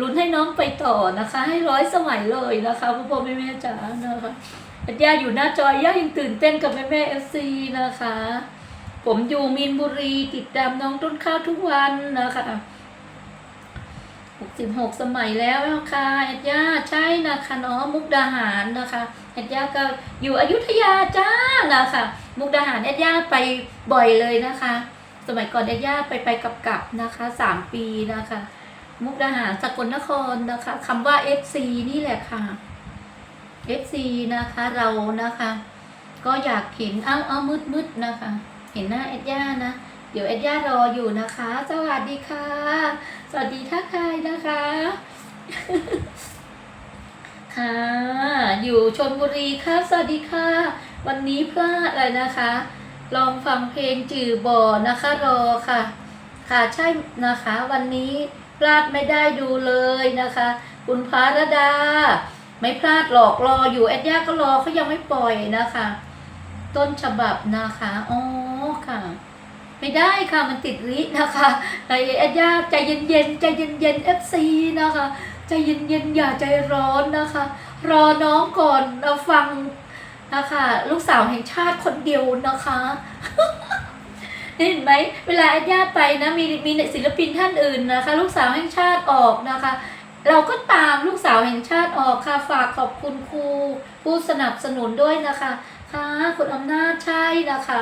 ลุ้นให้น้องไปต่อนะคะ ให้ร้อยสมัยเลยนะคะพ่อพ่อแม่แม่จ๋านะคะย่าอยู่หน้าจอย่ายังตื่นเต้นกับแม่แม่เอฟซีนะคะ ผมอยู่มีนบุรีติดตามน้องต้นข้าวทุกวันนะคะหกสิบหกสมัยแล้วนะคะเอ็ดย่าใช่นะคะเนาะมุกดาหารนะคะเอ็ดย่าก็อยู่อยุธยาจ้านะคะ มุกดาหารเอ็ดย่าไปบ่อยเลยนะคะ สมัยก่อนเอ็ดย่าไปไปกับกับนะคะสามปีนะคะ มุกดาหารสกลนครนะคะคำว่า FC นี่แหละค่ะ FC นะคะเรานะคะ ก็อยากเห็นเอ้าเอามืดมืดนะคะ เห็นหน้าเอ็ดย่านะ เดี๋ยวเอ็ดย่ารออยู่นะคะ สวัสดีค่ะ สวัสดีทักทายนะคะ ค่ะ อยู่ชนบุรีค่ะ สวัสดีค่ะ วันนี้พลาดเลยนะคะ ลองฟังเพลงจือบ่อนะคะรอค่ะ ค่ะใช่นะคะ วันนี้ พลาดไม่ได้ดูเลยนะคะ คุณพารดา ไม่พลาดหรอกรออยู่แอดย่าก็รอเขายังไม่ปล่อยนะคะ ต้นฉบับนะคะอ๋อค่ะ ไม่ได้ค่ะมันติดรินะคะไอแอดย่าใจเย็นๆใจเย็นๆเอฟซีนะคะใจเย็นๆอย่าใจร้อนนะคะ รอน้องก่อนเราฟังนะคะ ลูกสาวแห่งชาติคนเดียวนะคะ เห็นไหมเวลาญาติไปนะมีมีศิลปินท่านอื่นนะคะ ลูกสาวแห่งชาติออกนะคะ เราก็ตามลูกสาวแห่งชาติออกค่ะฝากขอบคุณครูผู้สนับสนุนด้วยนะคะค่ะคุณอำนาจใช่นะคะ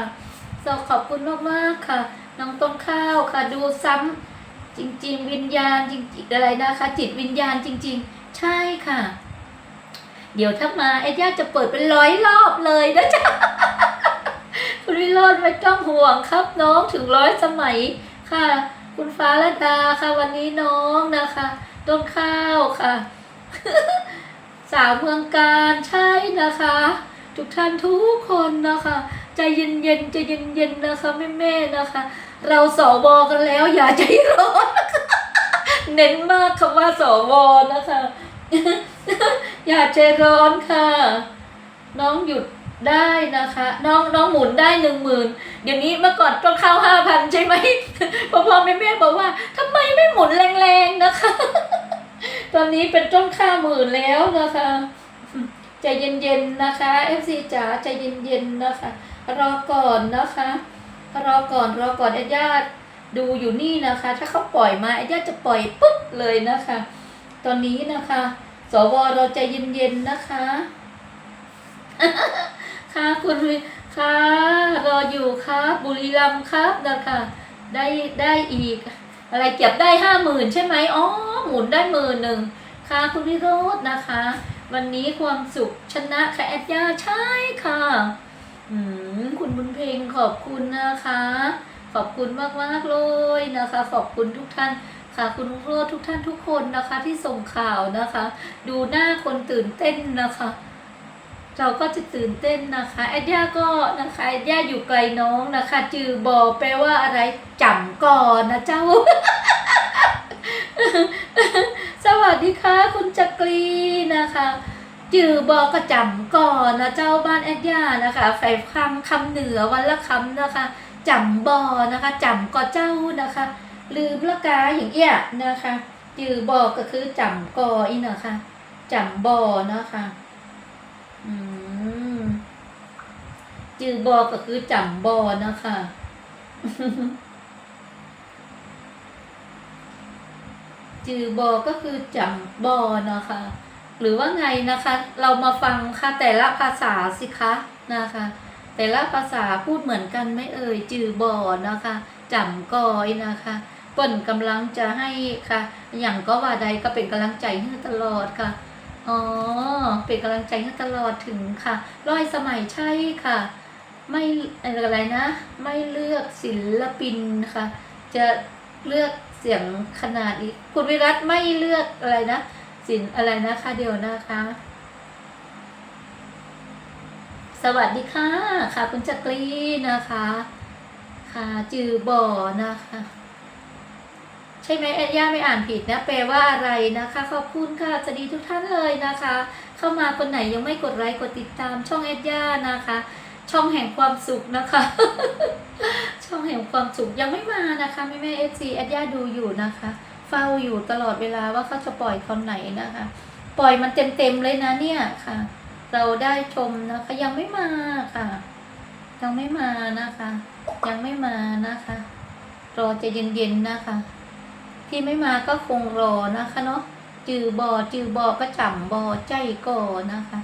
สขอบคุณมากๆค่ะน้องต้นข้าวค่ะดูซ้ำจริง ๆ วิญญาณจริงๆอะไรนะคะ จิตวิญญาณจริง ๆ ใช่ค่ะ เดี๋ยวถ้ามาไอ้ย่าจะเปิดเป็นร้อยรอบเลยนะจ๊ะ คุณวิโรจน์ไม่ต้องห่วงครับ น้องถึงร้อยสมัยค่ะ คุณฟ้าละดาค่ะ วันนี้น้องนะคะ ต้นข้าวค่ะ สาวเมืองการใช่นะคะ ทุกท่านทุกคนนะคะใจเย็นๆใจเย็นๆนนะคะแม่ๆนะคะ เราสวกันแล้ว อย่าใจร้อนะะเน้นมากคำว่าสวนะคะ อย่าใจร้อนค่ะ ได้นะคะ น้องน้องหมุนได้หนึ่งหมื่นเดี๋ยวนี้เมื่อก่อนต้องเข้าห้าพันใช่ไหมพอพ่อแม่แม่บอกว่าทำไมไม่หมุนแรงๆนะคะ ตอนนี้เป็นต้นค่าหมื่นแล้วนะคะใจเย็นๆนะคะ FC จ๋าใจเย็นๆนะคะ รอก่อนนะคะ รอก่อนรอก่อนอ้ญาติดูอยู่นี่นะคะ ถ้าเขาปล่อยมาอ้ญาติจะปล่อยปุ๊บเลยนะคะ ตอนนี้นะคะ สวเราใจเย็นๆนะคะ ค่ะ คุณค่ะรออยู่ครับบุรีรัมย์ครับนะคะได้ได้อีก อะไรเก็บได้ห้าหมื่นใช่ไหมอ๋อหมุนได้หมื่นหนึ่งค่ะคุณวิโรจน์นะคะ วันนี้ความสุขชนะค่ะแอดย่าใช่ค่ะอืมคุณบุญเพลงขอบคุณนะคะ ขอบคุณมากมากเลยนะคะ ขอบคุณทุกท่านค่ะ คุณวิโรจน์ทุกท่านทุกคนนะคะที่ส่งข่าวนะคะ ดูหน้าคนตื่นเต้นนะคะ เราก็จะตื่นเต้นนะคะแอดย่าก็นะคะแอดย่าอยู่ไกลน้องนะคะ จือบอแปลว่าอะไรจำก่อนนะเจ้า สวัสดีค่ะ คุณจักรีนะคะ จือบอก็จำก่อนนะเจ้าบ้านแอดย่านะคะใส่คำคำเหนือวันละคำนะคะจำบอนะคะจำก็เจ้านะคะ ลืมละกาอย่างเอี้ยนะคะ จือบอก็คือจำกออีนะคะจำบอนะคะ อืม จือบอก็คือจำบอนะคะจือบอก็คือจำบอนะคะ หรือว่าไงนะคะ เรามาฟังค่ะแต่ละภาษาสิคะนะคะ แต่ละภาษาพูดเหมือนกันไหม่เอ่ยจือบอนะคะจำกอยนะคะเปิ่นกำลังจะให้ค่ะ อย่างก็ว่าใดก็เป็นกำลังใจให้ตลอดค่ะอ๋อเป็นกำลังใจให้ตลอดถึงค่ะ ร้อยสมัยใช่ค่ะ ไม่อะไรนะ ไม่เลือกศิลปินค่ะจะเลือกเสียงขนาดนี้คุณวิรัตไม่เลือกอะไรนะสินอะไรนะคะเดี๋ยวนะคะ สวัสดีค่ะค่ะ คุณจักรีนะคะ ค่ะจือบ่อนะคะ ใช่ไหมแอดย่าไม่อ่านผิดนะแปลว่าอะไรนะคะขอบคุณค่ะสวัสดีทุกท่านเลยนะคะ เข้ามาคนไหนยังไม่กดไลค์กดติดตามช่องแอดย่านะคะ ช่องแห่งความสุขนะคะ ช่องแห่งความสุขยังไม่มานะคะแม่แม่เอซีแอดย่าดูอยู่นะคะ เฝ้าอยู่ตลอดเวลาว่าเขาจะปล่อยตอนไหนนะคะ ปล่อยมันเต็มๆเลยนะเนี่ยค่ะ เราได้ชมนะคะยังไม่มาค่ะยังไม่มานะคะ ยังไม่มานะคะรอจะเย็นๆนะคะ ที่ไม่มาก็คงรอนะคะเนาะจือบอจือบอก็จำบอใจก่อนะคะ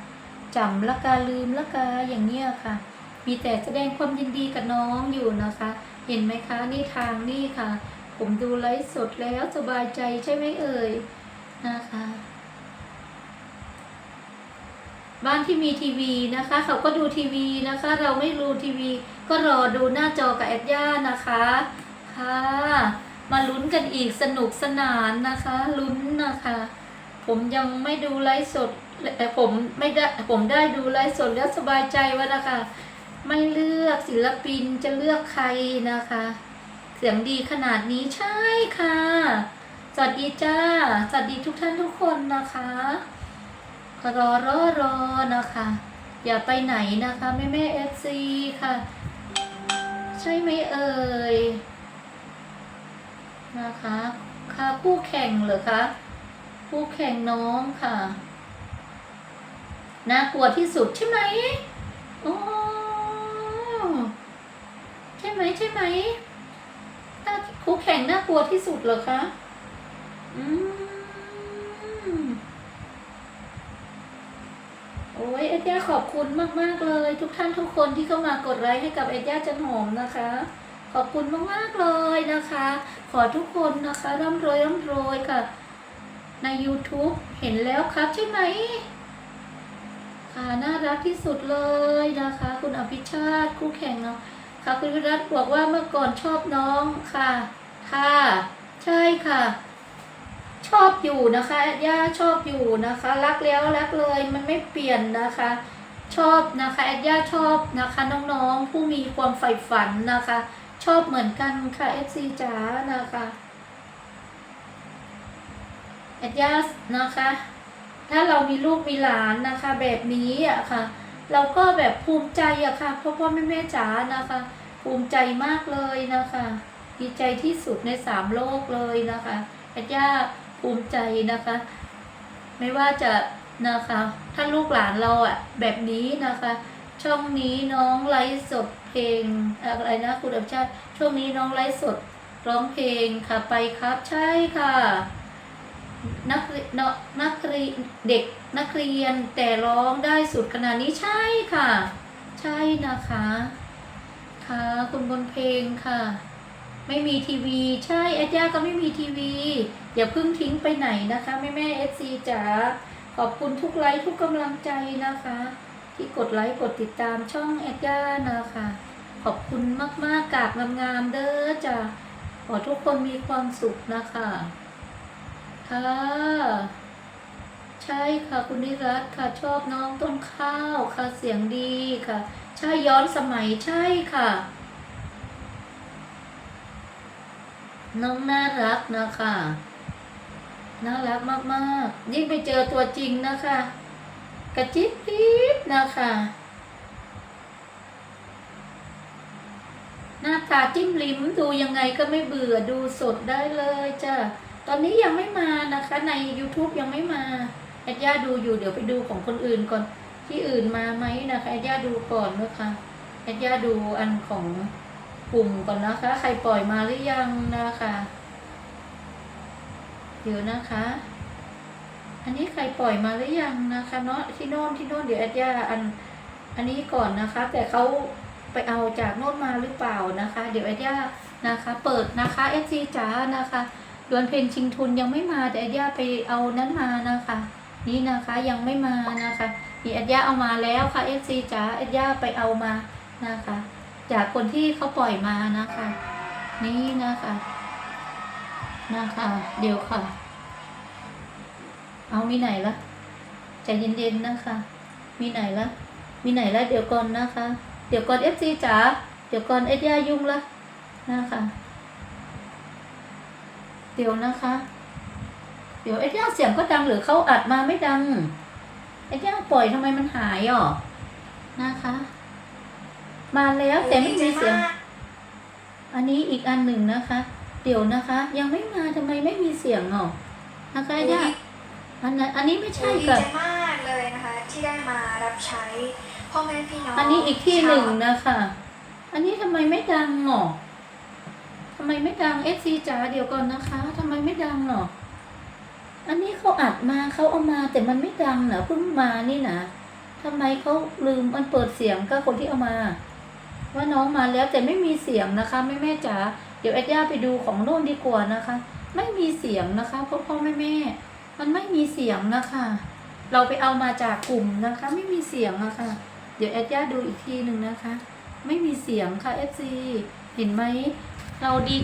จำละกาลืมละกาอย่างเนี้ยค่ะ มีแต่แสดงความยินดีกับน้องอยู่นะคะ เห็นไหมคะนี่ทางนี่ค่ะ ผมดูไลฟ์สดแล้วสบายใจใช่ไหมเอ่ยนะคะ บ้านที่มีทีวีนะคะ เขาก็ดูทีวีนะคะ เราไม่ดูทีวี ก็รอดูหน้าจอกับแอดย่านะคะค่ะมาลุ้นกันอีกสนุกสนานนะคะ ลุ้นนะคะ ผมยังไม่ดูไลฟ์สด ผมไม่ได้ผมได้ดูไลฟ์สดแล้วสบายใจว่านะคะ ไม่เลือกศิลปินจะเลือกใครนะคะ เสียงดีขนาดนี้ใช่ค่ะ สวัสดีจ้า สวัสดีทุกท่านทุกคนนะคะรอรอรอนะคะ อย่าไปไหนนะคะแม่แม่เอฟซีค่ะ ใช่ไหมเอ่ยนะคะค่ะคู่แข่งเหรอคะคู่แข่งน้องค่ะ น่ากลัวที่สุดใช่ไหมโอ้ใช่ไหมใช่ไหมน่าคู่แข่งน่ากลัวที่สุดเหรอคะ อืม โอ้ยเอ็ดย่าขอบคุณมากๆเลย ทุกท่านทุกคนที่เข้ามากดไลค์ให้กับเอ็ดย่าจันหอมนะคะ ขอบคุณมากๆเลยนะคะ ขอทุกคนนะคะร่ำรวยร่ำรวยค่ะ ใน YouTube เห็นแล้วครับใช่ไหม ค่ะน่ารักที่สุดเลยนะคะ คุณอภิชาติคู่แข่งเนาะค่ะคุณวิรัตบอกว่าเมื่อก่อนชอบน้องค่ะ ค่ะ ใช่ค่ะ ชอบอยู่นะคะย่าชอบอยู่นะคะ รักแล้วรักเลยมันไม่เปลี่ยนนะคะ ชอบนะคะแอดย่าชอบนะคะ น้องๆผู้มีความใฝ่ฝันนะคะ ชอบเหมือนกันค่ะเอฟซีจ๋านะคะแอดย่านะคะ ถ้าเรามีลูกมีหลานนะคะ แบบนี้อะค่ะ เราก็แบบภูมิใจอะค่ะพ่อพ่อแม่แม่จ๋านะคะ ภูมิใจมากเลยนะคะ ดีใจที่สุดในสามโลกเลยนะคะแอดย่าภูมิใจนะคะ ไม่ว่าจะนะคะ ถ้าลูกหลานเราอะแบบนี้นะคะ ช่องนี้น้องไลฟ์สดเพลงอะไรนะคุณอภิชาติช่วงนี้น้องไลฟ์สดร้องเพลงค่ะไปครับใช่ค่ะ นักเรียนเนอะนักเรียนเด็กนักเรียนแต่ร้องได้สุดขนาดนี้ใช่ค่ะ ใช่นะคะ ค่ะคุณบนเพลงค่ะ ไม่มีทีวี ใช่แอดย่าก็ไม่มีทีวี อย่าเพิ่งทิ้งไปไหนนะคะแม่แม่เอซีจ๋าขอบคุณทุกไลค์ทุกกำลังใจนะคะ ที่กดไลค์กดติดตามช่องแอดย่านะคะ ขอบคุณมากๆกาบงามๆเด้อจ้ะขอทุกคนมีความสุขนะคะ ค่ะ ใช่ค่ะคุณนิรัตค่ะชอบน้องต้นข้าวค่ะเสียงดีค่ะ ใช่ย้อนสมัยใช่ค่ะ น้องน่ารักนะคะน่ารักมากๆ ยิ่งไปเจอตัวจริงนะคะ กระจิ๊บปิ๊บนะคะ หน้าตาจิ้มลิ้มดูยังไงก็ไม่เบื่อดูสดได้เลยจ้ะ ตอนนี้ยังไม่มานะคะใน YouTube ยังไม่มาแอดย่าดูอยู่เดี๋ยวไปดูของคนอื่นก่อนที่อื่นมาไหมนะคะแอดย่าดูก่อนนะคะแอดย่าดูอันของกลุ่มก่อนนะคะ ใครปล่อยมาหรือยังนะคะเดี๋ยวนะคะ อันนี้ใครปล่อยมาหรือยังนะคะเนาะที่โน่นที่โน่นเดี๋ยวแอดย่าอันอันนี้ก่อนนะคะ แต่เขาไปเอาจากโน่นมาหรือเปล่านะคะ เดี๋ยวแอดย่านะคะ เปิดนะคะเอซีจ๋านะคะ ดวลเพลงชิงทุนยังไม่มาแต่อดย่าไปเอานั้นมานะคะ นี่นะคะยังไม่มานะคะนี่แอดย่าเอามาแล้วค่ะเอซีจ๋าแอดย่าไปเอามานะคะ จากคนที่เขาปล่อยมานะคะ นี่นะคะนะคะ เดี๋ยวค่ะ เอามีไหนละใจเย็นๆนะคะ มีไหนละมีไหนละเดี๋ยวก่อนนะคะ เดี๋ยวก่อนเอฟซีจ๋าเดี๋ยวก่อนเอ็ดย่ายุ่งละนะคะ เดี๋ยวนะคะ เดี๋ยวเอ็ดย่าเสียงก็ดังหรือเขาอัดมาไม่ดังเอ็ดย่าปล่อยทำไมมันหายอะนะคะ มาแล้วแต่ไม่มีเสียง อันนี้อีกอันหนึ่งนะคะ เดี๋ยวนะคะ ยังไม่มาทำไมไม่มีเสียงหรอนะคะย่าอันนั้นอันนี้ไม่ใช่ดีกับใจมากเลยนะคะ ที่ได้มารับใช้พ่อแม่พี่น้อง อันนี้อีกที่หนึ่งชาวนะคะ อันนี้ทำไมไม่ดังหรอทำไมไม่ดังเอฟซีจ๋าเดี๋ยวก่อนนะคะทำไมไม่ดังหรออันนี้เขาอัดมาเขาเอามาแต่มันไม่ดังนะเพิ่งมานี่นะทำไมเขาลืมมันเปิดเสียงก็คนที่เอามา ว่าน้องมาแล้วแต่ไม่มีเสียงนะคะแม่แม่จ๋าเดี๋ยวแอดย่าไปดูของโน่นดีกว่านะคะ ไม่มีเสียงนะคะพ่อพ่อแม่แม่มันไม่มีเสียงนะคะ เราไปเอามาจากกลุ่มนะคะ ไม่มีเสียงอะคะ เดี๋ยวแอดย่าดูอีกทีหนึ่งนะคะ ไม่มีเสียงค่ะ FC เห็นไหม เราดี